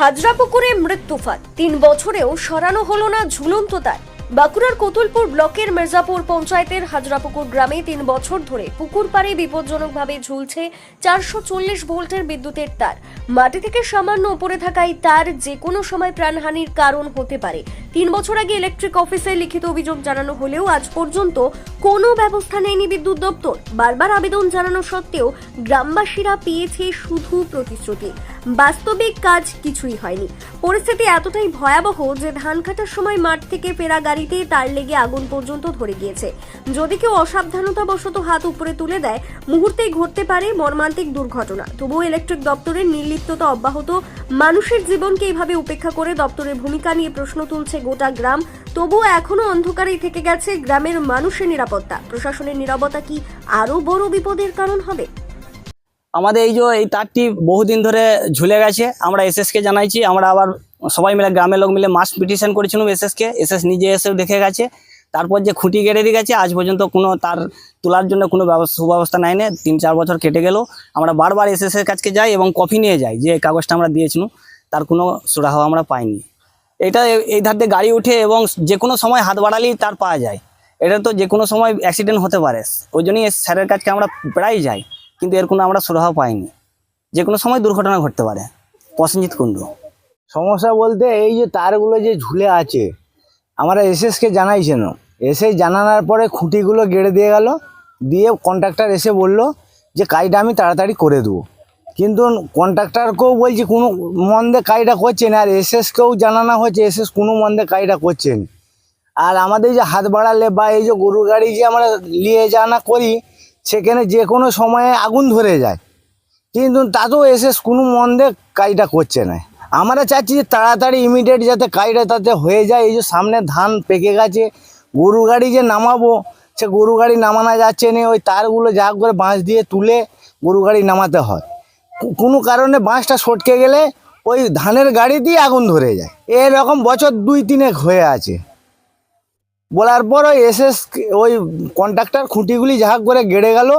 হাজরা পুকুরে মৃত্যু ফাঁদ। তিন বছরেও সরানো হলো না ঝুলন্ত তার। বাঁকুড়ার কোতুলপুর ব্লকের মির্জাপুর পঞ্চায়েতের হাজরাপুকুর গ্রামে তিন বছর ধরে পুকুর পাড়ে বিপজ্জনকভাবে ঝুলছে চারশো চল্লিশ ভোল্টের বিদ্যুতের তার। মাটি থেকে সামান্য উপরে থাকা এই তার যে কোনো সময় প্রাণহানির কারণ হতে পারে। তিন বছর আগে ইলেকট্রিক অফিসে লিখিত অভিযোগ জানানো হলেও আজ পর্যন্ত কোনো ব্যবস্থা নেয়নি বিদ্যুৎ দপ্তর। বারবার আবেদন জানানো সত্ত্বেও গ্রামবাসীরা পেয়েছে শুধু প্রতিশ্রুতি। বাস্তবিক কাজ কিছুই হয়নি। পরিস্থিতি এতটাই ভয়াবহ যে ধান কাটার সময় মাঠ থেকে ফেরা গাড়িতে তার লেগে আগুন পর্যন্ত ধরে গিয়েছে। যদি কেউ অসাবধানতাবশত হাত উপরে তুলে দেয়, মুহূর্তেই ঘটতে পারে মর্মান্তিক দুর্ঘটনা। তবুও ইলেকট্রিক দপ্তরের নির্লিপ্ততা অব্যাহত। মানুষের জীবনকে এইভাবে উপেক্ষা করে দপ্তরের ভূমিকা নিয়ে প্রশ্ন তুলছে গোটা গ্রাম। তবুও এখনও অন্ধকারেই থেকে গেছে গ্রামের মানুষের নিরাপত্তা। প্রশাসনের নিরাপত্তা কি আরও বড় বিপদের কারণ হবে? আমাদের এই যে এই তারটি বহুদিন ধরে ঝুলে গেছে, আমরা এসএসকে জানাইছি, আমরা আবার সবাই মিলে গ্রামের লোক মিলে মাস পিটিশন করেছিলাম এসএসকে, এসএস নিজে এসেও দেখে গেছে। তারপর যে খুঁটি কেটে দিয়ে গেছে, আজ পর্যন্ত কোনো তার তোলার জন্য কোনো ব্যবস্থা সুব্যবস্থা নাই না তিন চার বছর কেটে গেল। আমরা বারবার এসএস এর কাছকে যাই এবং কপি নিয়ে যাই যে কাগজটা আমরা দিয়েছিলাম, তার কোনো সুরাহ আমরা পাইনি। এটা এই ধার দিয়ে গাড়ি উঠে এবং যে কোনো সময় হাত বাড়ালেই তার পাওয়া যায়। এটা তো যে কোনো সময় অ্যাক্সিডেন্ট হতে পারে। ওই জন্যই স্যারের কাছকে আমরা প্রায় যাই। কিন্তু এর কোনো আমরা সুরাহ পাইনি। যে কোনো সময় দুর্ঘটনা ঘটতে পারে। প্রসেনজিৎ কুণ্ডু। সমস্যা বলতে এই যে তারগুলো যে ঝুলে আছে, আমরা এসএসকে জানাইছেন এসে জানানোর পরে খুঁটিগুলো গেড়ে দিয়ে গেল, দিয়ে কন্ট্রাক্টর এসে বলল যে, কাজটা আমি তাড়াতাড়ি করে দেবো। কিন্তু কন্ট্রাক্টরকেও বলছি, কোনো মন্দে কাজটা করছে না। আর এসএসকেও জানানো হচ্ছে এসএস কোনো মন্দে কাজটা করছেন আর আমাদের যে হাত বাড়ালে বা এই যে গরু গাড়ি যে আমরা নিয়ে জানা করি সেখানে যে কোনো সময়ে আগুন ধরে যায়। কিন্তু তাতেও এসে কোনো মন্দে কাজটা করছে না। আমরা চাচ্ছি যে তাড়াতাড়ি ইমিডিয়েট যাতে কাজটা তাতে হয়ে যায়। এই যে সামনে ধান পেকে গেছে, গরু গাড়ি যে নামাবো, সে গরু গাড়ি নামানো যাচ্ছে না। ওই তারগুলো যা করে বাঁশ দিয়ে তুলে গরু গাড়ি নামাতে হয়। কোনো কারণে বাঁশটা সটকে গেলে ওই ধানের গাড়ি দিয়ে আগুন ধরে যায়। এরকম বছর দুই তিনেক হয়ে আছে। বলার পর ওই এসএস ওই কন্ট্রাক্টর খুঁটিগুলি যা করে গেড়ে গেল,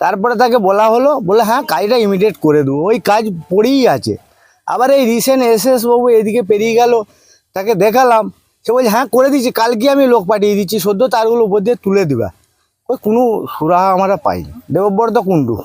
তারপরে তাকে বলা হলো বলে হ্যাঁ কাজটা ইমিডিয়েট করে দেবো, ওই কাজ পড়েই আছে। আবার এই রিসেন্ট এসএস বাবু এদিকে পেরিয়ে গেল, তাকে দেখালাম, সে বলছে হ্যাঁ করে দিচ্ছি, কালকে আমি লোক পাঠিয়ে দিচ্ছি, সদ্য তারগুলো উপর দিয়ে তুলে দিবা। ওই কোনো সুরাহা আমরা পাইনি, দেবব্রত কুণ্ডু।